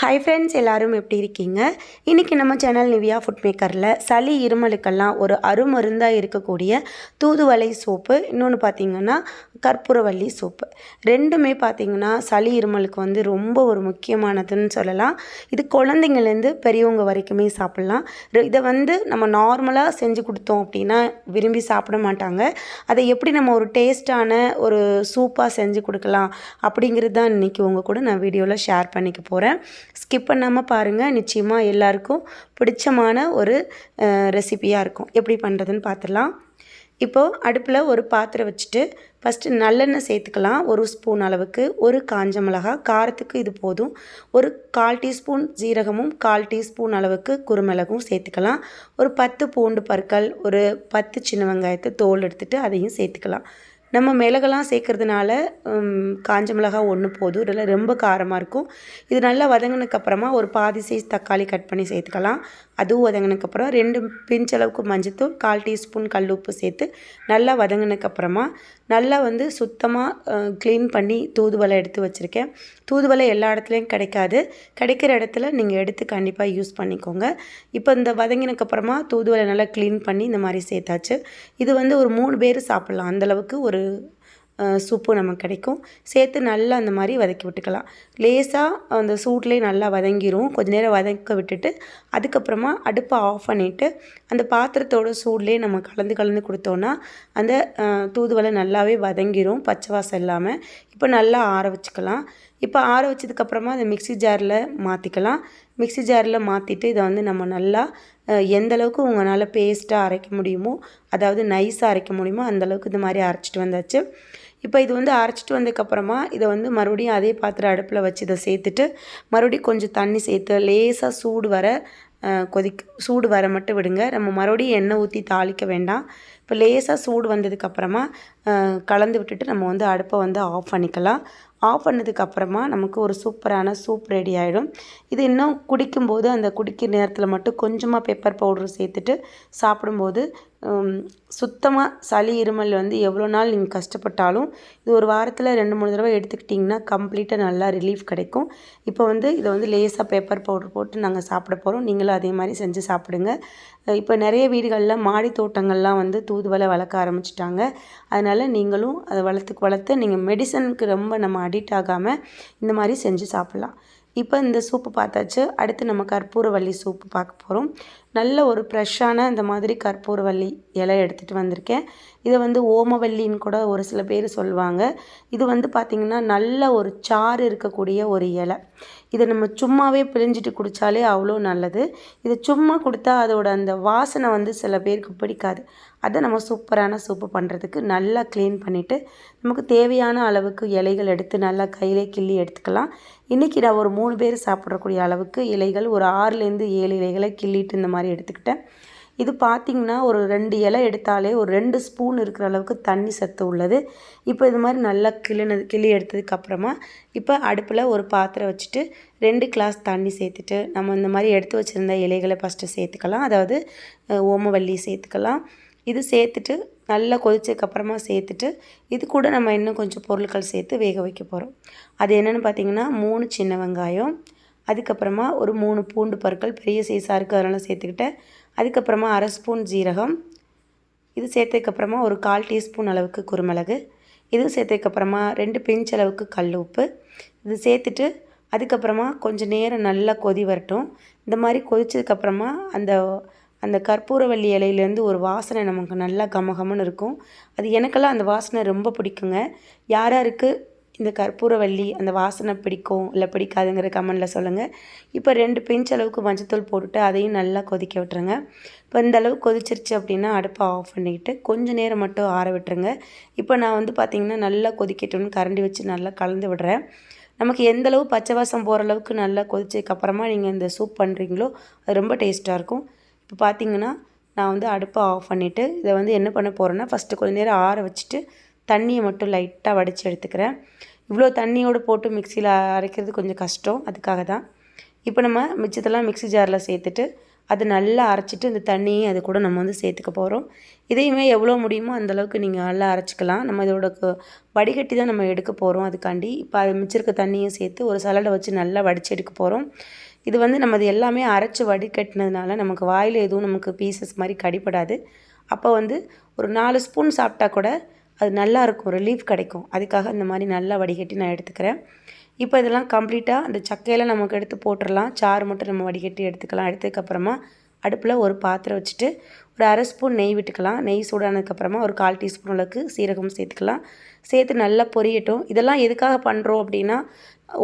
Hi friends எல்லாரும் எப்படி இருக்கீங்க? இன்றைக்கி நம்ம சேனல் நிவியா ஃபுட் மேக்கரில் சளி இருமலுக்கெல்லாம் ஒரு அருமருந்தாக இருக்கக்கூடிய தூதுவளை சோப்பு இன்னொன்று பார்த்தீங்கன்னா கற்பூரவள்ளி சோப்பு ரெண்டுமே பார்த்தீங்கன்னா சளி இருமலுக்கு வந்து ரொம்ப ஒரு முக்கியமானதுன்னு சொல்லலாம். இது குழந்தைங்கள்லேருந்து பெரியவங்க வரைக்குமே சாப்பிட்லாம். இதை வந்து நம்ம நார்மலாக செஞ்சு கொடுத்தோம் அப்படின்னா விரும்பி சாப்பிட மாட்டாங்க. அதை எப்படி நம்ம ஒரு டேஸ்டான ஒரு சூப்பாக செஞ்சு கொடுக்கலாம் அப்படிங்கிறது தான் இன்றைக்கி உங்கள் கூட நான் வீடியோவில் ஷேர் பண்ணிக்க போகிறேன் ஸ்கிப் பண்ணாமல் பாருங்கள் நிச்சயமாக எல்லாருக்கும் பிடிச்சமான ஒரு ரெசிபியாக இருக்கும். எப்படி பண்ணுறதுன்னு பார்த்துடலாம் இப்போது அடுப்பில் ஒரு பாத்திரம் வச்சுட்டு ஃபஸ்ட்டு நல்லெண்ணெய் சேர்த்துக்கலாம். ஒரு ஸ்பூன் அளவுக்கு ஒரு காஞ்ச மிளகா. காரத்துக்கு இது போதும். ஒரு கால் டீஸ்பூன் ஜீரகமும் கால் டீஸ்பூன் அளவுக்கு குருமிளகும் சேர்த்துக்கலாம். ஒரு பத்து பூண்டு பற்கள் ஒரு பத்து சின்ன வெங்காயத்தை தோல் எடுத்துகிட்டு அதையும் சேர்த்துக்கலாம். நம்ம மிளகெல்லாம் சேர்க்கறதுனால காஞ்ச மிளகா ஒன்று போதும். இதில் ரொம்ப காரமாக இருக்கும். இது நல்லா வதங்கினதுக்கப்புறமா ஒரு பாதி சைஸ் தக்காளி கட் பண்ணி சேர்த்துக்கலாம். அதுவும் வதங்கினதுக்கப்புறம் ரெண்டு பிஞ்ச் அளவுக்கு மஞ்சத்தூள் கால் டீஸ்பூன் கல் உப்பு சேர்த்து நல்லா வதங்கினதுக்கப்புறமா நல்லா வந்து சுத்தமாக க்ளீன் பண்ணி தூதுவளை எடுத்து வச்சுருக்கேன். தூதுவளை எல்லா இடத்துலையும் கிடைக்காது. கிடைக்கிற இடத்துல நீங்கள் எடுத்து கண்டிப்பாக யூஸ் பண்ணிக்கோங்க. இப்போ இந்த வதங்கினதுக்கப்புறமா தூதுவளை நல்லா க்ளீன் பண்ணி இந்த மாதிரி சேர்த்தாச்சு. இது வந்து ஒரு மூணு பேர் சாப்பிட்லாம். அந்தளவுக்கு ஒரு சூப்பு நமக்கு கிடைக்கும். சேர்த்து நல்லா அந்த மாதிரி வதக்கி விட்டுக்கலாம். லேசாக அந்த சூட்லேயே நல்லா வதங்கிரும். கொஞ்ச நேரம் வதக்க விட்டுட்டு அதுக்கப்புறமா அடுப்பை ஆஃப் பண்ணிவிட்டு அந்த பாத்திரத்தோட சூட்லேயே நம்ம கலந்து கலந்து கொடுத்தோன்னா அந்த தூதுவலை தூதுவளை நல்லாவே வதங்கிரும் பச்சை வாசம் இல்லாமல் இப்போ நல்லா ஆற வச்சுக்கலாம். இப்போ ஆற வச்சதுக்கப்புறமா அதை மிக்ஸி ஜாரில் மாற்றிக்கலாம் மிக்ஸி ஜாரில் மாற்றிட்டு இதை வந்து நம்ம நல்லா எந்தளவுக்கு எந்த அளவுக்கு உங்களால் பேஸ்ட்டாக அரைக்க முடியுமோ அதாவது நைஸாக அரைக்க முடியுமோ அந்த அளவுக்கு இது மாதிரி அரைச்சிட்டு வந்தாச்சு. இப்போ இது வந்து அரைச்சிட்டு வந்ததுக்கப்புறமா இதை வந்து மறுபடியும் அதே பாத்திரம் அடுப்பில் வச்சு இதை சேர்த்துட்டு மறுபடியும் கொஞ்சம் தண்ணி சேர்த்து லேசாக சூடு வர கொதிக் கொதிக்க சூடு வர மட்டும் விடுங்க. நம்ம மறுபடியும் எண்ணெய் ஊற்றி தாளிக்க வேண்டாம். இப்போ லேசாக சூடு வந்ததுக்கப்புறமா கலந்து விட்டுட்டு நம்ம வந்து அடுப்பை வந்து ஆஃப் பண்ணிக்கலாம். ஆஃப் பண்ணதுக்கப்புறமா நமக்கு ஒரு சூப்பரான சூப் ரெடி ஆகிடும் இது இன்னும் குடிக்கும்போது அந்த குடிக்கிற நேரத்தில் மட்டும் கொஞ்சமாக பெப்பர் பவுடர் சேர்த்துட்டு சாப்பிடும்போது சுத்தமாக சளி இருமல் வந்து எவ்வளோ நாள் நீங்கள் கஷ்டப்பட்டாலும் இது ஒரு வாரத்தில் ரெண்டு மூணு தடவை எடுத்துக்கிட்டிங்கன்னா கம்ப்ளீட்டாக நல்லா ரிலீஃப் கிடைக்கும். இப்போ வந்து இதை வந்து லேசாக பேப்பர் பவுடர் போட்டு நாங்கள் சாப்பிட போகிறோம் நீங்களும் அதே மாதிரி செஞ்சு சாப்பிடுங்க. இப்போ நிறைய வீடுகளில் மாடி தோட்டங்கள்லாம் வந்து தூதுவளை வளர்க்க ஆரம்பிச்சிட்டாங்க. அதனால் நீங்களும் அதை வளர்த்து வளர்த்து நீங்கள் மெடிசனுக்கு ரொம்ப நம்ம அடிக்ட் ஆகாமல் இந்த மாதிரி செஞ்சு சாப்பிட்லாம். இப்போ இந்த சூப்பு பார்த்தாச்சு. அடுத்து நம்ம கற்பூரவள்ளி சூப்பு பார்க்க போகிறோம் நல்ல ஒரு ஃப்ரெஷ்ஷான இந்த மாதிரி கற்பூரவள்ளி இலை எடுத்துகிட்டு வந்திருக்கேன். இதை வந்து ஓமவல்லின்னு கூட ஒரு சில பேர் சொல்லுவாங்க. இது வந்து பார்த்திங்கன்னா நல்ல ஒரு சாறு இருக்கக்கூடிய ஒரு இலை. இதை நம்ம சும்மாவே பிழிஞ்சிட்டு குடித்தாலே அவ்வளோ நல்லது. இதை சும்மா கொடுத்தா அதோட அந்த வாசனை வந்து சில பேருக்கு பிடிக்காது. அதை நம்ம சூப்பரான சூப்பு பண்ணுறதுக்கு நல்லா க்ளீன் பண்ணிவிட்டு நமக்கு தேவையான அளவுக்கு இலைகள் எடுத்து நல்லா கையிலே கிள்ளி எடுத்துக்கலாம். இன்றைக்கி நான் ஒரு மூணு பேர் சாப்பிட்றக்கூடிய அளவுக்கு இலைகள் ஒரு ஆறுலேருந்து ஏழு இலைகளை கிள்ளிட்டு இந்த மாதிரி எடுத்துக்கிட்டேன். இது பார்த்திங்கன்னா ஒரு ரெண்டு இலை எடுத்தாலே ஒரு ரெண்டு ஸ்பூன் இருக்கிற அளவுக்கு தண்ணி சத்து உள்ளது. இப்போ இது மாதிரி நல்லா கிளினது கிளி எடுத்ததுக்கப்புறமா இப்போ அடுப்பில் ஒரு பாத்திரம் வச்சுட்டு ரெண்டு கிளாஸ் தண்ணி சேர்த்துட்டு நம்ம இந்த மாதிரி எடுத்து வச்சுருந்த இலைகளை ஃபஸ்ட்டு சேர்த்துக்கலாம். அதாவது ஓமவல்லி சேர்த்துக்கலாம். இது சேர்த்துட்டு நல்லா கொதிச்சதுக்கப்புறமா சேர்த்துட்டு இது கூட நம்ம இன்னும் கொஞ்சம் பொருட்கள் சேர்த்து வேக வைக்க போகிறோம் அது என்னென்னு பார்த்தீங்கன்னா மூணு சின்ன வெங்காயம் அதுக்கப்புறமா ஒரு மூணு பூண்டு பற்கள் பெரிய சைஸாக இருக்குது அதனால் சேர்த்துக்கிட்டேன். அதுக்கப்புறமா அரை ஸ்பூன் ஜீரகம். இது சேர்த்ததுக்கப்புறமா ஒரு கால் டீஸ்பூன் அளவுக்கு குருமிளகு. இது சேர்த்ததுக்கப்புறமா ரெண்டு பிஞ்ச் அளவுக்கு கல் உப்பு. இது சேர்த்துட்டு அதுக்கப்புறமா கொஞ்சம் நேரம் நல்லா கொதி வரட்டும். இந்த மாதிரி கொதிச்சதுக்கப்புறமா அந்த அந்த கற்பூரவள்ளி இலையிலேருந்து ஒரு வாசனை நமக்கு நல்லா கமகமன்னு இருக்கும். அது எனக்கெல்லாம் அந்த வாசனை ரொம்ப பிடிக்குங்க. யாராருக்கு இந்த கற்பூரவள்ளி அந்த வாசனை பிடிக்கும் இல்லை பிடிக்காதுங்கிற கமெண்டில் சொல்லுங்கள் இப்போ ரெண்டு பிஞ்ச் அளவுக்கு மஞ்சத்தூள் போட்டுட்டு அதையும் நல்லா கொதிக்க விட்டுருங்க. இப்போ இந்த அளவு கொதிச்சிருச்சு அப்படின்னா அடுப்பை ஆஃப் பண்ணிக்கிட்டு கொஞ்சம் நேரம் மட்டும் ஆற விட்டுருங்க. இப்போ நான் வந்து பார்த்திங்கன்னா நல்லா கொதிக்கட்டும்னு கரண்டி வச்சு நல்லா கலந்து விடுறேன். நமக்கு எந்த அளவு பச்சை வாசம் போகிற அளவுக்கு நல்லா கொதிச்சதுக்கப்புறமா நீங்கள் இந்த சூப் பண்ணுறீங்களோ அது ரொம்ப டேஸ்ட்டாக இருக்கும். இப்போ பார்த்தீங்கன்னா நான் வந்து அடுப்பை ஆஃப் பண்ணிவிட்டு இதை வந்து என்ன பண்ண போகிறேன்னா ஃபஸ்ட்டு கொஞ்ச நேரம் ஆற வச்சுட்டு தண்ணியை மட்டும் லைட்டாக வடித்து எடுத்துக்கிறேன். இவ்வளோ தண்ணியோடு போட்டு மிக்சியில் அரைக்கிறது கொஞ்சம் கஷ்டம் அதுக்காக தான். இப்போ நம்ம மிச்சத்தெல்லாம் மிக்ஸி ஜாரில் சேர்த்துட்டு அது நல்லா அரைச்சிட்டு இந்த தண்ணியை அது கூட நம்ம வந்து சேர்த்துக்க போகிறோம். இதையுமே எவ்வளோ முடியுமோ அந்தளவுக்கு நீங்கள் நல்லா அரைச்சிக்கலாம். நம்ம இதோட வடிகட்டி தான் நம்ம எடுக்க போகிறோம் அதுக்காண்டி. இப்போ அது மிச்சிருக்க தண்ணியும் சேர்த்து ஒரு சலடை வச்சு நல்லா வடித்து எடுக்க போகிறோம். இது வந்து நம்ம இது எல்லாமே அரைச்சி வடிகட்டினதுனால நமக்கு வாயில் எதுவும் நமக்கு பீசஸ் மாதிரி கடிப்படாது அப்போ வந்து ஒரு நாலு ஸ்பூன் சாப்பிட்டா கூட அது நல்லாயிருக்கும் ரிலீஃப் கிடைக்கும். அதுக்காக இந்த மாதிரி நல்லா வடிகட்டி நான் எடுத்துக்கிறேன். இப்போ இதெல்லாம் கம்ப்ளீட்டாக அந்த சக்கையில் நமக்கு எடுத்து போட்டுடலாம் சாறு மட்டும் நம்ம வடிகட்டி எடுத்துக்கலாம். எடுத்ததுக்கப்புறமா அடுப்பில் ஒரு பாத்திரம் வச்சுட்டு ஒரு அரை ஸ்பூன் நெய் விட்டுக்கலாம். நெய் சூடானதுக்கப்புறமா ஒரு கால் டீஸ்பூன் அளவுக்கு சீரகம் சேர்த்துக்கலாம். சேர்த்து நல்லா பொரியட்டும். இதெல்லாம் எதுக்காக பண்ணுறோம் அப்படின்னா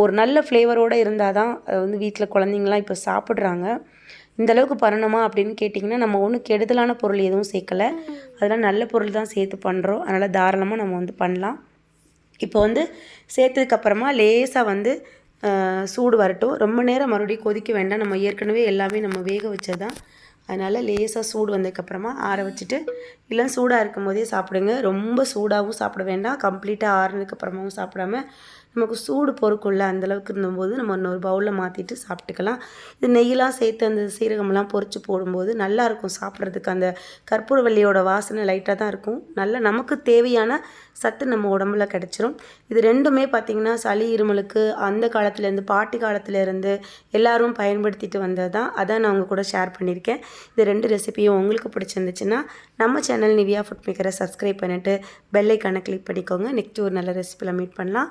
ஒரு நல்ல ஃப்ளேவரோடு இருந்தால் தான் அது வந்து வீட்டில் குழந்தைங்களாம் இப்போ சாப்பிட்றாங்க. இந்தளவுக்கு பண்ணணுமா அப்படின்னு கேட்டிங்கன்னா நம்ம ஒன்றும் கெடுதலான பொருள் எதுவும் சேர்க்கலை. அதெல்லாம் நல்ல பொருள் தான் சேர்த்து பண்ணுறோம் அதனால் தாராளமாக நம்ம வந்து பண்ணலாம். இப்போ வந்து சேர்த்ததுக்கப்புறமா லேசாக வந்து சூடு வரட்டும். ரொம்ப நேரம் மறுபடியும் கொதிக்க வேண்டாம். நம்ம ஏற்கனவே எல்லாமே நம்ம வேக வச்சது தான் அதனால் லேசாக சூடு வந்ததுக்கப்புறமா ஆற வச்சுட்டு இல்லை சூடாக இருக்கும் போதே சாப்பிடுங்க. ரொம்ப சூடாகவும் சாப்பிட வேண்டாம். கம்ப்ளீட்டாக ஆறுனதுக்கப்புறமாவும் சாப்பிடாம நமக்கு சூடு பொறுக்குள்ள அந்தளவுக்கு இருந்தபோது நம்ம இன்னொரு பவுலில் மாற்றிட்டு சாப்பிட்டுக்கலாம். இது நெய்யெலாம் சேர்த்து அந்த சீரகம்லாம் பொறிச்சு போடும்போது நல்லாயிருக்கும் சாப்பிட்றதுக்கு. அந்த கற்பூரவல்லியோட வாசனை லைட்டாக தான் இருக்கும். நல்ல நமக்கு தேவையான சத்து நம்ம உடம்புல கிடச்சிரும். இது ரெண்டுமே பார்த்திங்கன்னா சளி இருமலுக்கு அந்த காலத்துலேருந்து பாட்டி காலத்துலேருந்து எல்லோரும் பயன்படுத்திட்டு வந்தது தான் அதான் நான் உங்கள் கூட ஷேர் பண்ணியிருக்கேன். இது ரெண்டு ரெசிபியும் உங்களுக்கு பிடிச்சிருந்துச்சுன்னா நம்ம சேனல் நிவியா ஃபுட் மேக்கரை சப்ஸ்கிரைப் பண்ணிவிட்டு பெல்லைக்கான கிளிக் பண்ணிக்கோங்க. நெக்ஸ்ட் ஒரு நல்ல ரெசிபியில் மீட் பண்ணலாம்.